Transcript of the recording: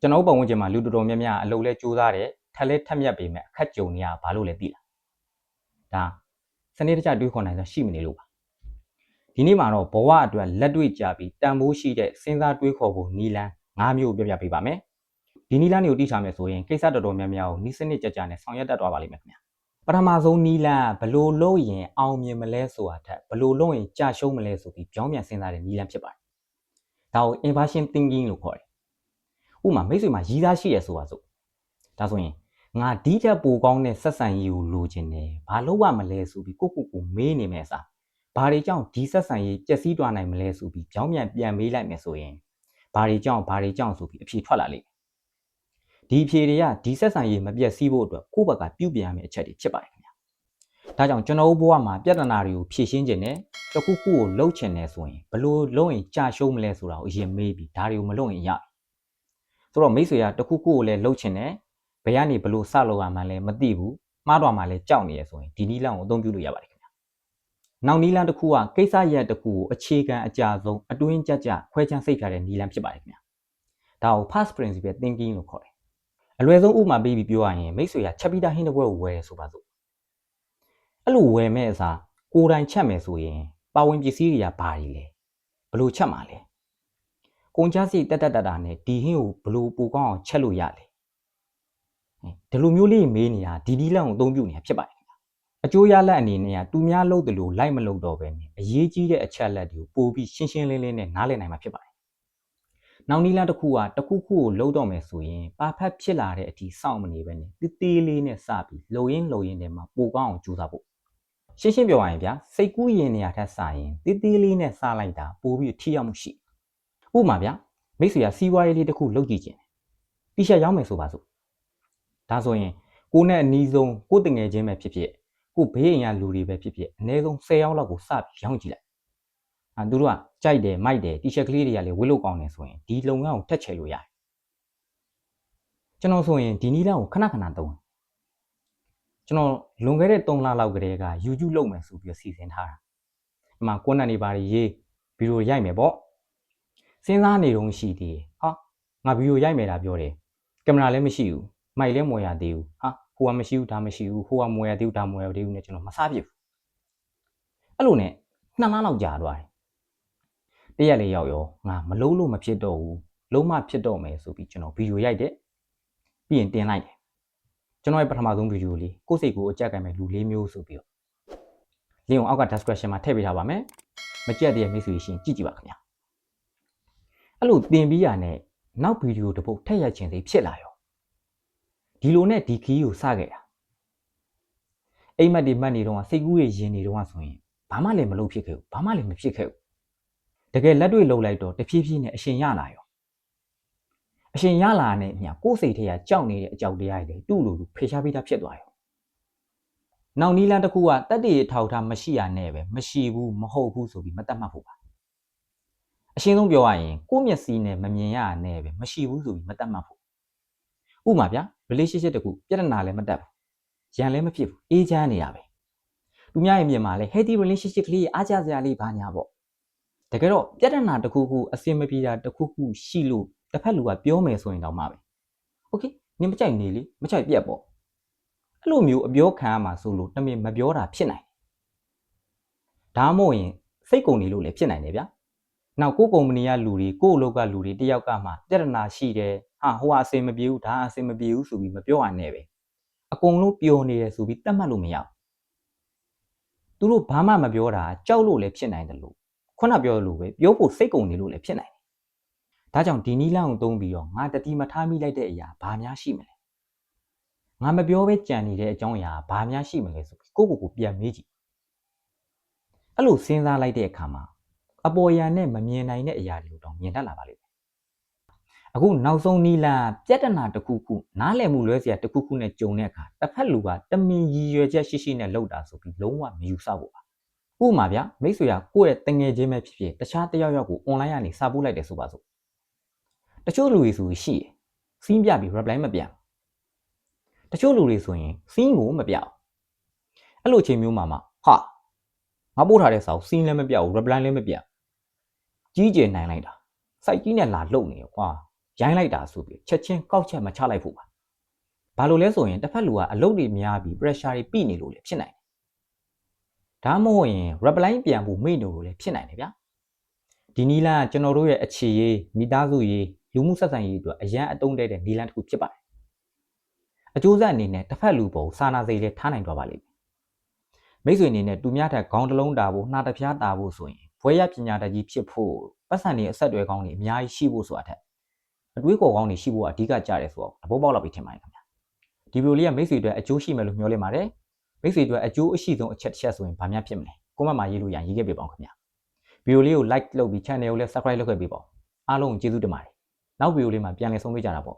ကျွန်တော်တို့ပတ်ဝန်းကျင်မှာလူတော်တော်များများအလုပ်လဲစူးစမ်းတယ်ထက်လဲထက်မြက်ပေမဲ့အခက်ကြုံနေရဘာလို့လဲသိလားဒါစနစ်တကျတွေးခေါ်နိုင်စွာရှိမနေလို့ပါဒီနေ့မှာတော့ဘဝအတွက်လက်တွေ့ကြပြီးတန်ဖိုးရှိတဲ့စဉ်းစားတွေးခေါ်ဖို့နီလန်း၅မျိုးပြပြပေးပါမယ်ဒီနီလန်းတွေကိုတိထားမယ်ဆိုရင်ကိစ္စတော်တော်များများကိုနီးစနစ်ကြကြနဲ့ဆောင်ရွက်တတ်သွားပါလိမ့်မယ်ခင်ဗျာပထမဆုံးနီလန်းကဘလို့လို့ရင်အောင်မြင်မလဲဆိုတာထက်ဘလို့လို့ရင်ကြာရှုံးမလဲဆိုပြီးကြောင်းပြန်စဉ်းစားတဲ့နီလန်းဖြစ်ပါတယ်ဒါကို inversion thinking လို့ခေါ်တယ် ဥပမာမိတ်ဆွေမှာရည်သားရှိရဆိုပါစို့ဒါဆိုရင်ငါဒီထက်ပိုကောင်းတဲ့ဆက်ဆံရေးကိုလိုချင်တယ်ဘာလို့ရမလဲဆိုပြီးကိုကိုကိုမေးနေမယ်စားဘာတွေကြောင့်ဒီဆက်ဆံရေးပျက်စီးသွားနိုင်မလဲဆိုပြီးကြောင်းပြန်ပြန်မေးလိုက်မယ်ဆိုရင်ဘာတွေကြောင့်ဘာတွေကြောင့်ဆိုပြီးအဖြေထွက်လာလိမ့်မယ်ဒီအဖြေတွေကဒီဆက်ဆံရေးမပျက်စီးဖို့အတွက်ကိုယ့်ဘက်ကပြုပြင်ရမယ့်အချက်တွေဖြစ်ပါတယ်ခင်ဗျာဒါကြောင့်ကျွန်တော်တို့ဘဝမှာပြဿနာတွေကိုဖြေရှင်းခြင်းနဲ့တခုခုကိုလှုပ်ချင်တယ်ဆိုရင်ဘလို့လုံးရင်ကြာရှုံးမလဲဆိုတာကိုအရင်မေးပြီးဒါတွေကိုမလုပ်ရင်ရပြီ ဆိုတော့မိတ်ဆွေကတခုခုကိုလည်းလှုပ်ချင်တယ်ဘယ်ကနေဘလို့စလုပ်ရမှန်းလည်းမသိဘူးမှားတော့မှလည်းကြောက်နေရဆိုရင်ဒီနီးလန်းကိုအသုံးပြုလို့ရပါတယ်ခင်ဗျာနောက်နီးလန်းတစ်ခုကကိစ္စရက်တစ်ခုကိုအခြေခံအကြဆုံးအတွင်းကြကြခွဲခြမ်းစိတ်ဖြာတဲ့နီးလန်းဖြစ်ပါတယ်ခင်ဗျာဒါကို past principle thinking လို့ခေါ်တယ်အလွယ်ဆုံးဥပမာပေးပြီးပြောရရင်မိတ်ဆွေကချက်ပြီးသားဟင်းတစ်ပွဲကိုဝယ်ရဆိုပါစို့အဲ့လိုဝယ်မဲ့အစားကိုယ်တိုင်ချက်မယ်ဆိုရင်ပါဝင်ပစ္စည်းတွေကဘာတွေလဲဘလို့ချက်မှာလဲ ကုန်ကြစိတ်တက်တက်တာတာနဲ့ဒီဟင်းကိုဘလို့ပူကောင်းအောင်ချက်လို့ရလဲဒီလိုမျိုးလေးမေးနေတာဒီဒီလန့်ကိုအသုံးပြုနေတာဖြစ်ပါတယ်ခင်ဗျာအကျိုးရလတ်အနေနဲ့ကသူများလုပ်တယ်လို့လိုက်မလုပ်တော့ပဲနဲ့အရေးကြီးတဲ့အချက်လက်တွေကိုပို့ပြီးရှင်းရှင်းလင်းလင်းနဲ့နားလည်နိုင်မှာဖြစ်ပါတယ်နောက်နီးလန်းတစ်ခုကတစ်ခုခုကိုလုံးတော့မယ်ဆိုရင်ပါဖက်ဖြစ်လာတဲ့အထိစောင့်မနေပဲနဲ့တေးသေးလေးနဲ့စပြီးလုံရင်းလုံရင်းနဲ့မှပိုကောင်းအောင်ကြိုးစားဖို့ရှင်းရှင်းပြောရရင်ဗျာစိတ်ကူးရင်နေရာထက်စာရင်တေးသေးလေးနဲ့စလိုက်တာပိုပြီးထိရောက်မှုရှိ ဥပမာဗျာမိတ်ဆွေကစီးပွားရေးလေးတစ်ခုလုပ်ကြည့်ခြင်းတီရှပ်ရောင်းမယ်ဆိုပါစို့ဒါဆိုရင်ကိုနဲ့အနီးဆုံးကိုတငယ်ချင်းပဲဖြစ်ဖြစ်ကိုဘေးအိမ်ကလူတွေပဲဖြစ်ဖြစ်အနည်းဆုံး10ယောက်လောက်ကိုစပြီးရောင်းကြည့်လိုက်အာသူတို့ကကြိုက်တယ်မိုက်တယ်တီရှပ်ကလေးတွေကလည်းဝေးလို့ကောင်းတယ်ဆိုရင်ဒီလုပ်ငန်းကိုတက်ချယ်လို့ရတယ်ကျွန်တော်ဆိုရင်ဒီနီးလန်းကိုခဏခဏသုံးကျွန်တော်လွန်ခဲ့တဲ့3လလောက်ကတည်းက YouTube လုပ်မယ်ဆိုပြီးစီစဉ်ထားတာဒီမှာကွန်းနံတွေပါရေးဗီဒီယိုရိုက်မယ်ပေါ့ စဉ်းစားနေတော့ရှိသေးတယ်ဟာငါဗီဒီယိုရိုက်မယ်တာပြောတယ်ကင်မရာလည်းမရှိဘူးမိုက်လည်းမွေရသေးဘူးဟာဟိုကမရှိဘူးဒါမရှိဘူးဟိုကမွေရသေးဘူးဒါမွေရသေးဘူးနဲ့ကျွန်တော်မစားပြစ်ဘူးအဲ့လိုနဲ့နှစ်လလောက်ကြာသွားတယ်တရက်လေးရောက်ရောငါမလုံးလို့မဖြစ်တော့ဘူးလုံးမဖြစ်တော့မယ်ဆိုပြီးကျွန်တော်ဗီဒီယိုရိုက်တယ်ပြီးရင်တင်လိုက်တယ်ကျွန်တော်ရဲ့ပထမဆုံးဗီဒီယိုလေးကိုယ့်စိတ်ကိုအကြက်ကင်မဲ့လူလေးမျိုးဆိုပြီးတော့လင်းအောင်အောက်က description မှာထည့်ပေးထားပါမယ်မကြက်တဲ့မိတ်ဆွေရှင်ကြည့်ကြည့်ပါခင်ဗျာ အဲ့လိုတင်ပြီးရနဲ့နောက်ဗီဒီယိုတစ်ပုတ်ထည့်ရခြင်းစိဖြစ်လာရောဒီလိုနဲ့ဒီခီးကိုစခဲ့တာအိမ်မက်တွေမှတ်နေတော့စိတ်ကူးရဲ့ရင်နေတော့ဆိုရင်ဘာမှလည်းမလုပ်ဖြစ်ခဲ့ဘူးဘာမှလည်းမဖြစ်ခဲ့ဘူးတကယ်လက်တွေ့လှုပ်လိုက်တော့တဖြည်းဖြည်းနဲ့အရှင်ရလာရောအရှင်ရလာတဲ့အမြကိုယ်စိတ်ထဲကကြောက်နေတဲ့အကြောက်တရားတွေတူလူလူဖေရှားပေးတာဖြစ်သွားရောနောက်နီးလန်းတစ်ခုကတက်တည်ထောက်ထားမရှိရနဲ့ပဲမရှိဘူးမဟုတ်ဘူးဆိုပြီးမတတ်မှတ်ဖို့ပါ အရှင်းဆုံးပြောရရင်ကိုယ့်မျက်စိနဲ့မမြင်ရနဲ့ပဲမရှိဘူးဆိုပြီးမတတ်မှတ်ဖို့ဥမာဗျာ relationship တခုပြဿနာလည်းမတက်ဘူးရန်လည်းမဖြစ်ဘူးအေးချမ်းနေရပဲသူများရဲ့မြင်မှာလဲ healthy relationship ကလေးအားကျစရာလေးဘာညာပေါ့တကယ်တော့ပြဿနာတစ်ခုခုအဆင်မပြေတာတစ်ခုခုရှိလို့တစ်ဖက်လူကပြောမယ်ဆိုရင်တော့မှပဲ okay နင်မကြိုက်နေလေမကြိုက်ပြက်ပေါ့အဲ့လိုမျိုးအပြောခံရမှာဆိုလို့တမင်မပြောတာဖြစ်နိုင်ဒါမှမဟုတ်ရင်စိတ်ကုန်နေလို့လည်းဖြစ်နိုင်တယ်ဗျာ နောက်ကိုကုမ္ပဏီကလူတွေကိုအလုပ်ကလူတွေတယောက်ကမှပြဿနာရှိတယ်ဟာဟိုကအစင်မပြေဘူးဒါအစင်မပြေဘူးဆိုပြီးမပြောရနဲ့ပဲအကုန်လုံးပျော်နေတယ်ဆိုပြီးတတ်မှတ်လို့မရဘူးသူတို့ဘာမှမပြောတာကြောက်လို့လည်းဖြစ်နိုင်တယ်လို့ခုနပြောလို့ပဲပြောဖို့စိတ်ကုန်နေလို့လည်းဖြစ်နိုင်တယ်ဒါကြောင့်ဒီနီးလန်းကိုသုံးပြီးတော့ငါတတိမထားမိလိုက်တဲ့အရာဘာများရှိမလဲငါမပြောဘဲကြံနေတဲ့အကြောင်းအရာဘာများရှိမလဲဆိုပြီးကိုယ့်ကိုယ်ကိုပြန်မေးကြည့်အဲ့လိုစဉ်းစားလိုက်တဲ့အခါမှာ အပေါ်ယံနဲ့မမြင်နိုင်တဲ့အရာတွေကိုတော့မြင်တတ်လာပါလိမ့်မယ်အခုနောက်ဆုံးနီလာပြဿနာတစ်ခုခုနားလည်မှုလွဲစရာတစ်ခုခုနဲ့ကြုံတဲ့အခါတစ်ဖက်လူကတမင်ရည်ရွယ်ချက်ရှိရှိနဲ့လှုပ်တာဆိုပြီးလုံးဝမယူဆဖို့ပါဥပမာဗျမိတ်ဆွေကကိုယ့်ရဲ့တငယ်ချင်းပဲဖြစ်ဖြစ်တခြားတယောက်ယောက်ကို online ကနေစာပို့လိုက်တယ်ဆိုပါစို့တချို့လူတွေဆိုရှိရစီးပြပြီး reply မပြန်တချို့လူတွေဆိုရင်စီးကိုမပြောက်အဲ့လိုချိန်မျိုးမှာမှဟာငါပို့ထားတဲ့စာကိုစီးလည်းမပြောက်ဘူး reply လည်းမပြောက် ကြီးကျယ်နိုင်လိုက်တာစိုက်ကြီးနဲ့လာလုံနေရောကွာရိုင်းလိုက်တာဆိုပြီးချက်ချင်းကောက်ချက်မချလိုက်ဖို့ပါဘာလို့လဲဆိုရင်တစ်ဖက်လူကအလုပ်တွေများပြီး pressure တွေပြိနေလို့လည်းဖြစ်နိုင်တယ်ဒါမှမဟုတ်ရင် reply ပြန်ဖို့မေ့နေလို့လည်းဖြစ်နိုင်တယ်ဗျာဒီနီလာကကျွန်တော်တို့ရဲ့အခြေရေးမိသားစုရေးလူမှုဆက်ဆံရေးအတွက်အရန်အတုံးတဲ့တဲ့နီလန်တစ်ခုဖြစ်ပါတယ်အကျိုးဆက်အနေနဲ့တစ်ဖက်လူပုံစာနာစိတ်လေးထားနိုင်တော့ပါလိမ့်မယ်မိတ်ဆွေအနေနဲ့တူများတဲ့ခေါင်းတစ်လုံးတာဖို့နှာတစ်ပြားတာဖို့ဆိုရင် ဘွဲရပညာတတ်ကြီးဖြစ်ဖို့ပတ်စံတွေအဆက်အသွယ်ကောင်းတွေအများကြီးရှိဖို့ဆိုတာထက်အတွေးခေါ်ကောင်းတွေရှိဖို့အဓိကကြတယ်ဆိုတော့သဘောပေါက်လောက်ပြီးထင်ပါတယ်ခင်ဗျာဒီဗီဒီယိုလေးကမိတ်ဆွေအတွက်အကျိုးရှိမယ်လို့မျှော်လင့်ပါတယ်မိတ်ဆွေအတွက်အကျိုးအရှိဆုံးအချက်တစ်ချက်ဆိုရင်ဘာများဖြစ်မလဲကွန်မန့်မှာရေးလို့ရရင်ရေးခဲ့ပြပါဦးခင်ဗျာဗီဒီယိုလေးကို like လုပ်ပြီး channel ကိုလည်း subscribe လုပ်ခဲ့ပေးပါဦးအားလုံးကိုကျေးဇူးတင်ပါတယ်နောက်ဗီဒီယိုလေးမှာပြန်လည်ဆုံတွေ့ကြတာပေါ့